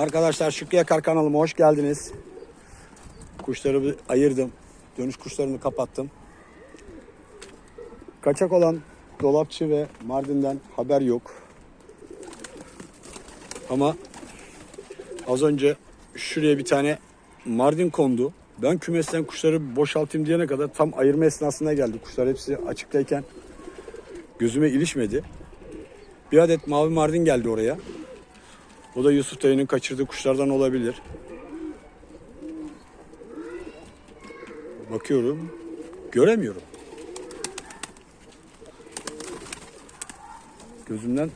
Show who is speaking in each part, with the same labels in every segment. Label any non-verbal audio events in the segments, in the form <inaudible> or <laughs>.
Speaker 1: Arkadaşlar Şükrü Yakar kanalıma hoş geldiniz. Kuşları ayırdım. Dönüş kuşlarını kapattım. Kaçak olan dolapçı ve Mardin'den haber yok. Ama az önce şuraya bir tane Mardin kondu. Ben kümesten kuşları boşaltayım diyene kadar tam ayırma esnasına geldi. Kuşlar hepsi açıktayken gözüme ilişmedi. Bir adet mavi Mardin geldi oraya. O da Yusuf dayının kaçırdığı kuşlardan olabilir. Bakıyorum. Göremiyorum. Gözümden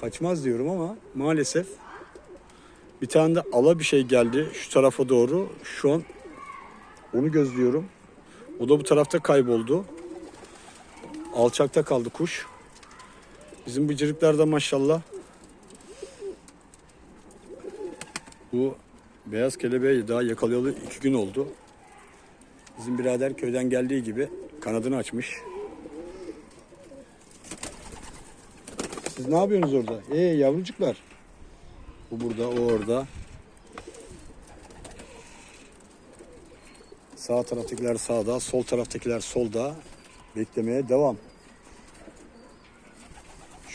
Speaker 1: kaçmaz diyorum ama maalesef bir tane de ala bir şey geldi şu tarafa doğru. Şu an onu gözlüyorum. O da bu tarafta kayboldu. Alçakta kaldı kuş. Bizim bıcırıklar da maşallah. Bu beyaz kelebeği daha yakalayalı iki gün oldu. Bizim birader köyden geldiği gibi kanadını açmış. Siz ne yapıyorsunuz orada? Ee yavrucuklar. Bu burada, o orada. Sağ taraftakiler sağda, sol taraftakiler solda. Beklemeye devam.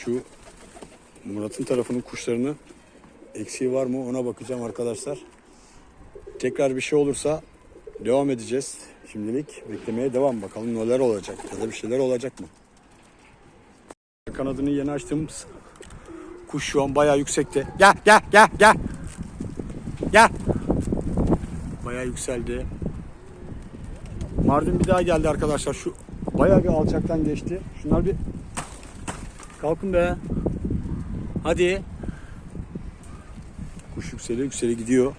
Speaker 1: Şu Murat'ın tarafının kuşlarını eksiği var mı ona bakacağım arkadaşlar. Tekrar bir şey olursa devam edeceğiz. Şimdilik beklemeye devam. Bakalım neler olacak ya da bir şeyler olacak mı? Kanadını yeni açtığımız kuş şu an bayağı yüksekte. Gel gel gel gel. Gel. Bayağı yükseldi. Mardin bir daha geldi arkadaşlar. Şu bayağı bir alçaktan geçti. Şunlar bir kalkın be. Hadi. Kuş yükseliyor yükseliyor gidiyor.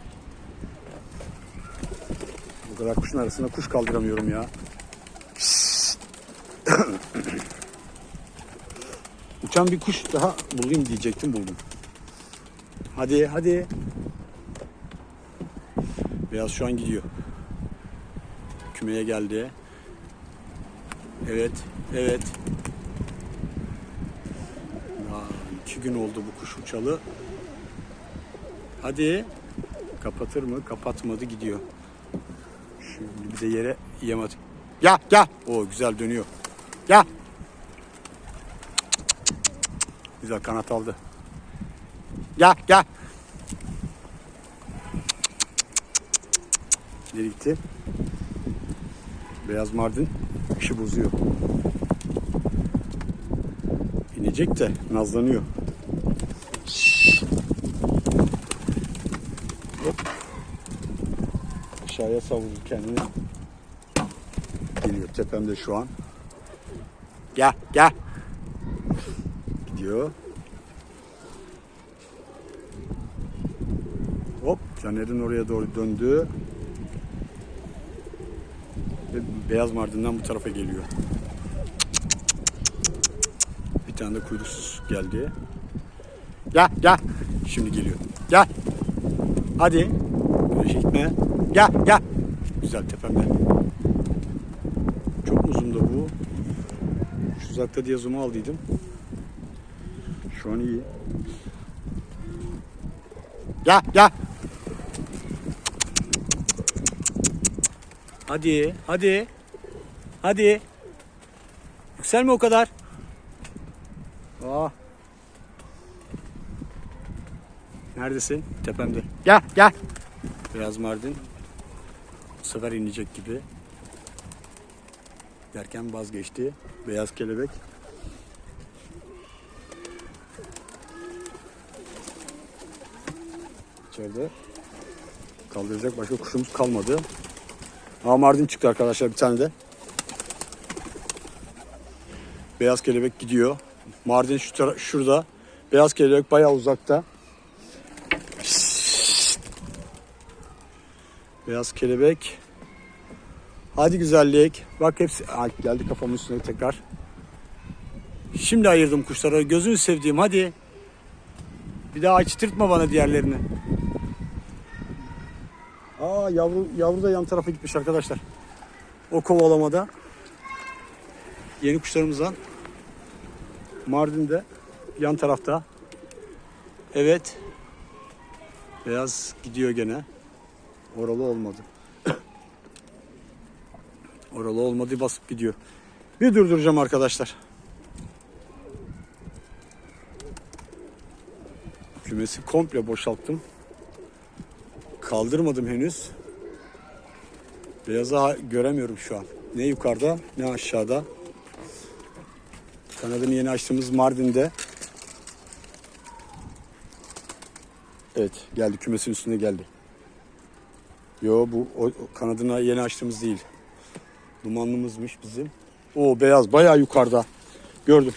Speaker 1: Bu kadar kuşun arasında kuş kaldıramıyorum ya. <coughs> Uçan bir kuş daha bulayım diyecektim buldum. Hadi hadi. Beyaz şu an gidiyor. Kümeye geldi. Evet, evet. Aa, iki gün oldu bu kuş uçalı. Hadi. Kapatır mı? Kapatmadı gidiyor. Şimdi bir yere yemedi. Ya ya. O güzel dönüyor. Ya. Güzel kanat aldı. Ya ya. Nereye gitti? Beyaz Mardin işi bozuyor. İnecek de nazlanıyor. Hop. Aşağıya savurdu kendini. Geliyor tepemde şu an. Gel gel. Gidiyor. Hop Caner'in oraya doğru döndü. Ve beyaz mardinden bu tarafa geliyor. Bir tane de kuyruksuz geldi. Gel gel. Şimdi geliyor. Gel. Hadi. Güneşe gitme. Gel gel. Güzel tepemde. Çok uzun da bu. Şu uzakta diye zoom'u aldıydım. Şu an iyi. Gel gel. Hadi, hadi. Hadi. Yükselme o kadar. Ah. Neredesin? Tepemde. Gel, gel. Beyaz Mardin. Bu sefer inecek gibi. Derken vazgeçti. Beyaz kelebek. İçeride kaldıracak başka kuşumuz kalmadı. Aa Mardin çıktı arkadaşlar bir tane de. Beyaz kelebek gidiyor. Mardin şu şurada. Beyaz kelebek bayağı uzakta. Beyaz kelebek. Hadi güzellik. Bak hepsi Aa, geldi kafamın üstüne tekrar. Şimdi ayırdım kuşları. Gözünü sevdiğim hadi. Bir daha açtırtma bana diğerlerini. Aa yavru yavru da yan tarafa gitmiş arkadaşlar. O kovalamada. Yeni kuşlarımızdan Mardin'de yan tarafta Evet. Beyaz gidiyor gene. Oralı olmadı. Oralı olmadı basıp gidiyor. Bir durduracağım arkadaşlar. Kümesi komple boşalttım. Kaldırmadım henüz. Beyazı göremiyorum şu an. Ne yukarıda ne aşağıda. Kanadını yeni açtığımız Mardin'de. Evet geldi kümesin üstüne geldi. Yo bu o, kanadına yeni açtığımız değil. Dumanlımızmış bizim. O beyaz bayağı yukarıda. Gördüm.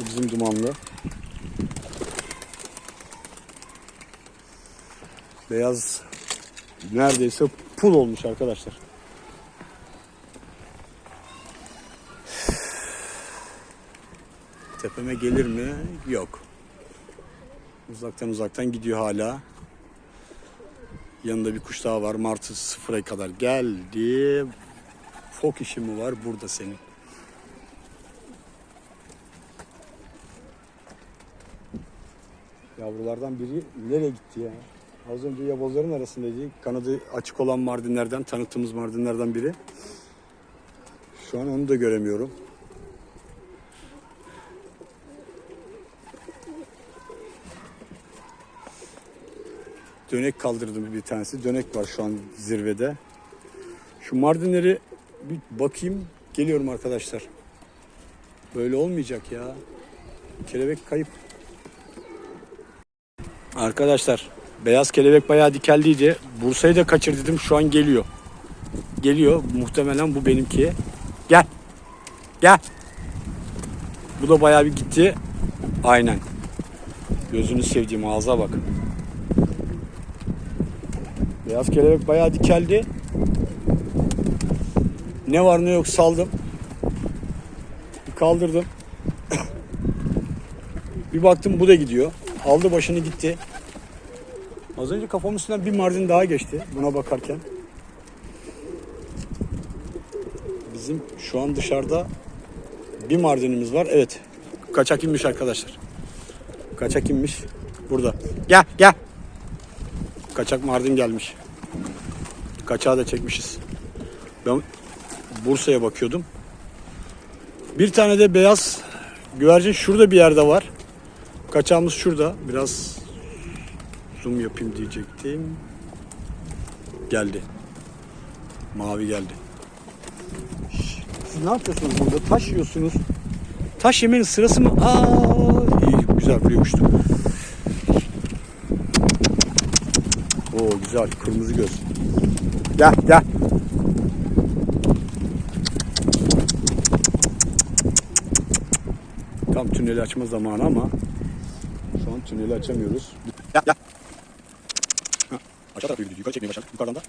Speaker 1: Bu bizim dumanlı. Beyaz neredeyse pul olmuş arkadaşlar. Tepeme gelir mi? Yok. Uzaktan uzaktan gidiyor hala. Yanında bir kuş daha var. Martı sıfıra kadar geldi. Fok işi mi var burada senin? Yavrulardan biri nereye gitti ya? Az önce yabozların arasındaydı. Kanadı açık olan Mardinlerden, tanıttığımız Mardinlerden biri. Şu an onu da göremiyorum. Dönek kaldırdım bir tanesi. Dönek var şu an zirvede. Şu Mardinleri bir bakayım. Geliyorum arkadaşlar. Böyle olmayacak ya. Kelebek kayıp. Arkadaşlar beyaz kelebek bayağı dikeldiydi. Bursa'yı da kaçır. Şu an geliyor. Geliyor. Muhtemelen bu benimki. Gel. Gel. Bu da bayağı bir gitti. Aynen. Gözünü sevdiğim ağza bak. Beyaz kelebek bayağı dikeldi. Ne var ne yok saldım. Bir kaldırdım. bir baktım bu da gidiyor. Aldı başını gitti. Az önce kafamın üstünden bir Mardin daha geçti buna bakarken. Bizim şu an dışarıda bir Mardinimiz var. Evet. Kaçak inmiş arkadaşlar. Kaçak inmiş. Burada. Gel gel. Kaçak Mardin gelmiş. Kaçağı da çekmişiz. Ben Bursa'ya bakıyordum. Bir tane de beyaz güvercin şurada bir yerde var. Kaçağımız şurada. Biraz zoom yapayım diyecektim. Geldi. Mavi geldi. Siz ne yapıyorsunuz burada? Taş yiyorsunuz. Taş yemenin sırası mı? Aa, iyi güzel buraya uçtu. Oo güzel kırmızı göz. Gel gel. Tam tüneli açma zamanı ama şu an tüneli açamıyoruz. Gel gel. Aşağı tarafa yürüdü. Yukarı çekmeye başladı. Yukarıdan da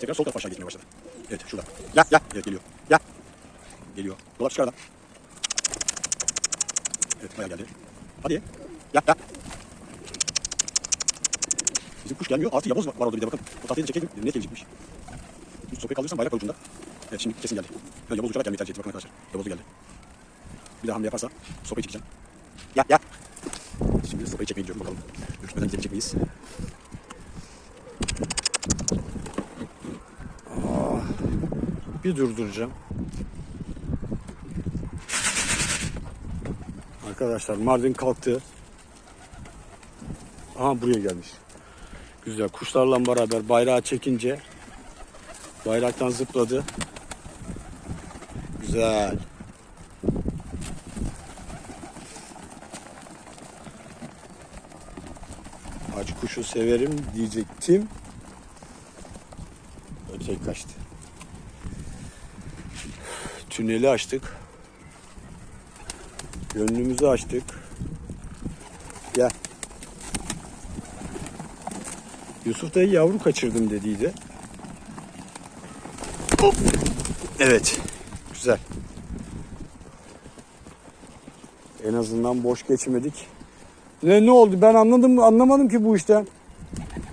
Speaker 1: tekrar sol tarafa aşağı gitmeye başladı. Evet şurada. Gel gel. Evet geliyor. Gel. Geliyor. Dolap çıkar lan. Evet bayağı geldi. Hadi. Gel gel. Bizim kuş gelmiyor. Artı yavuz var orada bir de bakın. O tahtayı da çekeyim. Ne gelecekmiş. Üst sopayı kaldırırsam bayrak var ucunda. Evet şimdi kesin geldi. Ben yavuz uçarak gelmeyi tercih ettim bakın arkadaşlar. Yavuz da geldi. Bir daha hamle yaparsa sopayı çekeceğim. Gel gel. Şimdi sopayı çekmeye gidiyorum bakalım. Ürkmeden gidebilecek miyiz? Bir durduracağım. Arkadaşlar Mardin kalktı. Aha buraya gelmiş. Güzel. Kuşlarla beraber bayrağı çekince bayraktan zıpladı. Güzel. Aç kuşu severim diyecektim. Öteki kaçtı. Tüneli açtık. Gönlümüzü açtık. Gel. Yusuf dayı yavru kaçırdım dediydi. Hop. Evet. Güzel. En azından boş geçmedik. Ne, ne oldu? Ben anladım anlamadım ki bu işten.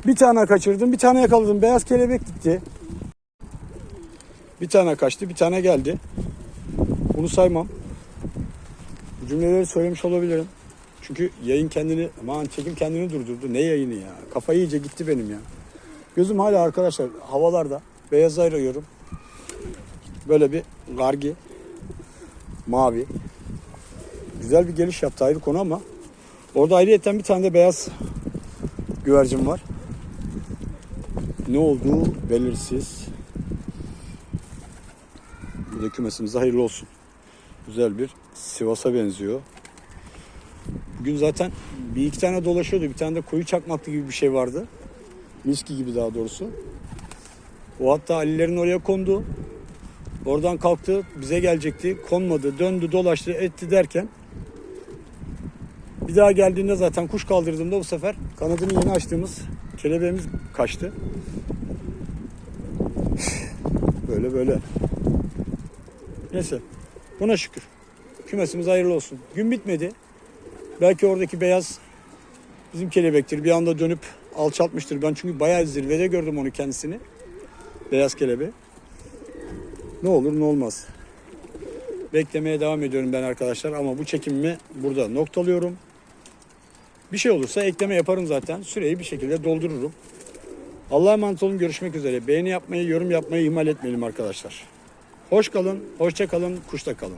Speaker 1: Bir tane kaçırdım, bir tane yakaladım. Beyaz kelebek gitti. Bir tane kaçtı, bir tane geldi. Bunu saymam. Bu cümleleri söylemiş olabilirim. Çünkü yayın kendini, aman çekim kendini durdurdu. Ne yayını ya? Kafa iyice gitti benim ya. Gözüm hala arkadaşlar havalarda. Beyaz arıyorum. Böyle bir gargi. Mavi. Güzel bir geliş yaptı ayrı konu ama orada ayrıyeten bir tane de beyaz güvercin var. Ne olduğu belirsiz. Bu da kümesimize hayırlı olsun. Güzel bir Sivas'a benziyor. Bugün zaten bir iki tane dolaşıyordu. Bir tane de koyu çakmaklı gibi bir şey vardı. Miski gibi daha doğrusu. O hatta Alilerin oraya kondu. Oradan kalktı bize gelecekti. Konmadı, döndü, dolaştı, etti derken bir daha geldiğinde zaten kuş kaldırdığımda bu sefer kanadını yeni açtığımız kelebeğimiz kaçtı. <sighs> Böyle böyle. Neyse. Buna şükür. Kümesimiz hayırlı olsun. Gün bitmedi. Belki oradaki beyaz bizim kelebektir. Bir anda dönüp alçaltmıştır. Ben çünkü bayağı zirvede gördüm onu kendisini. Beyaz kelebeği. Ne olur ne olmaz. Beklemeye devam ediyorum ben arkadaşlar ama bu çekimimi burada noktalıyorum. Bir şey olursa ekleme yaparım zaten. Süreyi bir şekilde doldururum. Allah'a emanet olun. Görüşmek üzere. Beğeni yapmayı, yorum yapmayı ihmal etmeyelim arkadaşlar. Hoş kalın, hoşça kalın, kuşta kalın.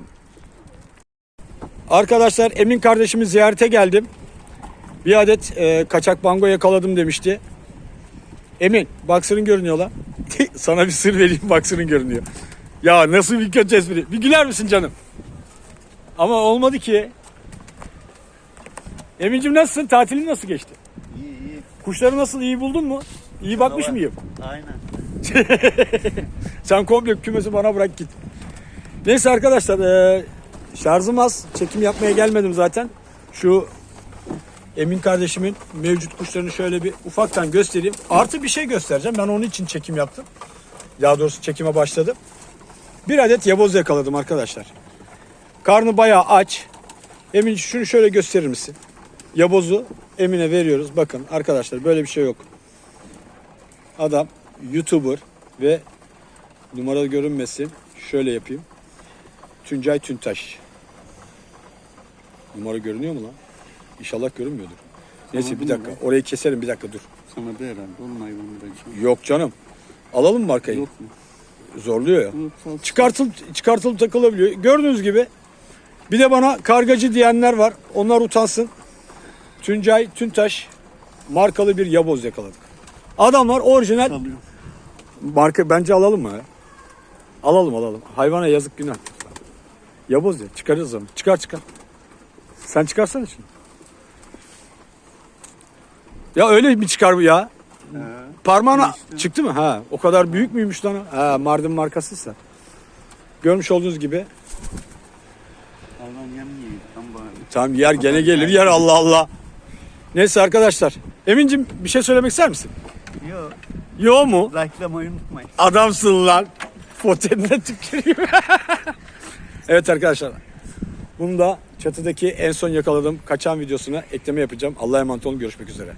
Speaker 1: Arkadaşlar Emin kardeşimi ziyarete geldim. Bir adet e, kaçak bango yakaladım demişti. Emin, baksırın görünüyor lan. <laughs> Sana bir sır vereyim, baksırın görünüyor. Ya nasıl bir kötü espri. Bir güler misin canım? Ama olmadı ki. Emin'cim nasılsın? Tatilin nasıl geçti?
Speaker 2: İyi iyi.
Speaker 1: Kuşları nasıl? iyi buldun mu? İyi bakmış
Speaker 2: Var.
Speaker 1: mıyım?
Speaker 2: Aynen. <laughs>
Speaker 1: Sen komple kümesi bana bırak git. Neyse arkadaşlar e, şarjım az. Çekim yapmaya gelmedim zaten. Şu Emin kardeşimin mevcut kuşlarını şöyle bir ufaktan göstereyim. Artı bir şey göstereceğim. Ben onun için çekim yaptım. Daha doğrusu çekime başladım. Bir adet yaboz yakaladım arkadaşlar. Karnı bayağı aç. Emin şunu şöyle gösterir misin? Yabozu Emin'e veriyoruz. Bakın arkadaşlar böyle bir şey yok. Adam YouTuber ve numara görünmesin. Şöyle yapayım. Tuncay Tüntaş. Numara görünüyor mu lan? İnşallah görünmüyordur. Neyse bir dakika. Orayı keserim bir dakika dur.
Speaker 2: Sana da herhalde onun hayvanı da
Speaker 1: Yok canım. Alalım mı markayı?
Speaker 2: Yok mu?
Speaker 1: Zorluyor ya.
Speaker 2: Yok, sağ ol.
Speaker 1: Çıkartılıp, çıkartılıp takılabiliyor. Gördüğünüz gibi bir de bana kargacı diyenler var. Onlar utansın. Tuncay Tüntaş markalı bir yaboz yakaladık. Adamlar orijinal
Speaker 2: Salıyor.
Speaker 1: Marka bence alalım mı? ya? Alalım alalım. Hayvana yazık günah. Yaboz ya çıkarırız onu. Çıkar çıkar. Sen çıkarsana şunu. Ya öyle mi çıkar bu ya?
Speaker 2: He.
Speaker 1: Parmağına
Speaker 2: İşte.
Speaker 1: çıktı mı? Ha, o kadar büyük müymüş lan? Ha, Mardin markasıysa. Görmüş olduğunuz gibi.
Speaker 2: Yem.
Speaker 1: Tamam yer gene gelir yer Allah Allah. Neyse arkadaşlar. Emin'cim bir şey söylemek ister misin?
Speaker 2: Yok.
Speaker 1: Yo mu?
Speaker 2: Like'lamayı unutmayın.
Speaker 1: Adamsın lan. Fotenine tüküreyim. <laughs> evet arkadaşlar. Bunu da çatıdaki en son yakaladığım kaçan videosuna ekleme yapacağım. Allah'a emanet olun. Görüşmek üzere.